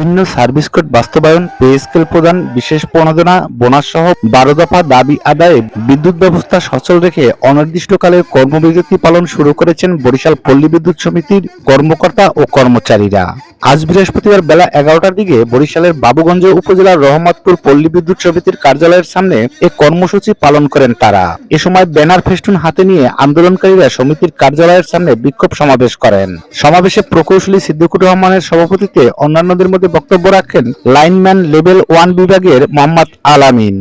বিভিন্ন service code বাস্তবায়ন, pay scale প্রদান, বিশেষ প্রণোদনা, বোনাস সহ বারো দফা দাবি আদায়ে বিদ্যুৎ ব্যবস্থা সচল রেখে অনির্দিষ্টকালের কর্মবিরতি পালন শুরু করেছেন বরিশাল পল্লী বিদ্যুৎ সমিতির কর্মকর্তা ও কর্মচারীরা। আজ বৃহস্পতিবার বেলা এগারোটার দিকে বরিশালের বাবুগঞ্জ উপজেলার রহমতপুর পল্লী বিদ্যুৎ সমিতির কার্যালয়ের সামনে এ কর্মসূচি পালন করেন তারা। এ সময় ব্যানার ফেস্টুন হাতে নিয়ে আন্দোলনকারীরা সমিতির কার্যালয়ের সামনে বিক্ষোভ সমাবেশ করেন। সমাবেশে প্রকৌশলী সিদ্দিকুর রহমানের সভাপতিত্বে অন্যান্যদের মধ্যে বক্তব্য রাখেন লাইনম্যান লেভেল ওয়ান বিভাগের মোহাম্মদ আলামিন,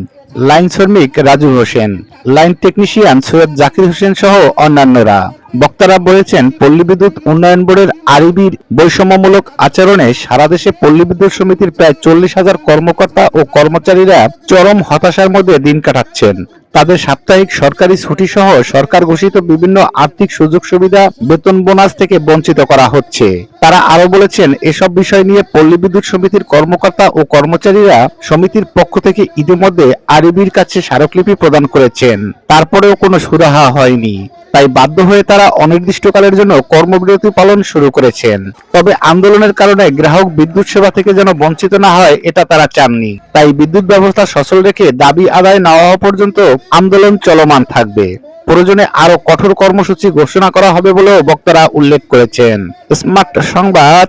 লাইন শ্রমিক রাজু হোসেন, লাইন টেকনিশিয়ান সৈয়দ জাকির হোসেন সহ অন্যান্যরা। বক্তারা বলেছেন পল্লী বিদ্যুৎ উন্নয়ন বোর্ডের আরবির বৈষম্যমূলক আচরণে সারা দেশে পল্লী বিদ্যুৎ সমিতির প্রায় চল্লিশ হাজার কর্মকর্তা ও কর্মচারীরা চরম হতাশার মধ্যে দিন কাটাচ্ছেন। তাদের সাপ্তাহিক সরকারি ছুটি সহ সরকার ঘোষিত বিভিন্ন আর্থিক সুযোগ সুবিধা, বেতন বোনাস থেকে বঞ্চিত করা হচ্ছে। তারা আরও বলেছেন, এসব বিষয় নিয়ে পল্লী বিদ্যুৎ সমিতির কর্মকর্তা ও কর্মচারীরা সমিতির পক্ষ থেকে ইতিমধ্যে আরবির কাছে স্মারকলিপি প্রদান করেছেন। তারপরেও কোনো সুরাহা হয়নি। তাই বাধ্য হয়ে তারা অনির্দিষ্টকালের জন্য কর্মবিরতি পালন শুরু করেছেন। তবে আন্দোলনের কারণে গ্রাহক বিদ্যুৎ সেবা থেকে যেন বঞ্চিত না হয়, এটা তারা চাননি। তাই বিদ্যুৎ ব্যবস্থা সচল রেখে দাবি আদায় না হওয়া পর্যন্ত আন্দোলন চলমান থাকবে। প্রয়োজনে আরও কঠোর কর্মসূচি ঘোষণা করা হবে বলেও বক্তারা উল্লেখ করেছেন। স্মার্ট সংবাদ,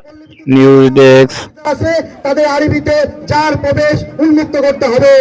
নিউজ ডেস্ক। আছে, তাদের আরবিতে চার প্রবেশ উন্মুক্ত করতে হবে।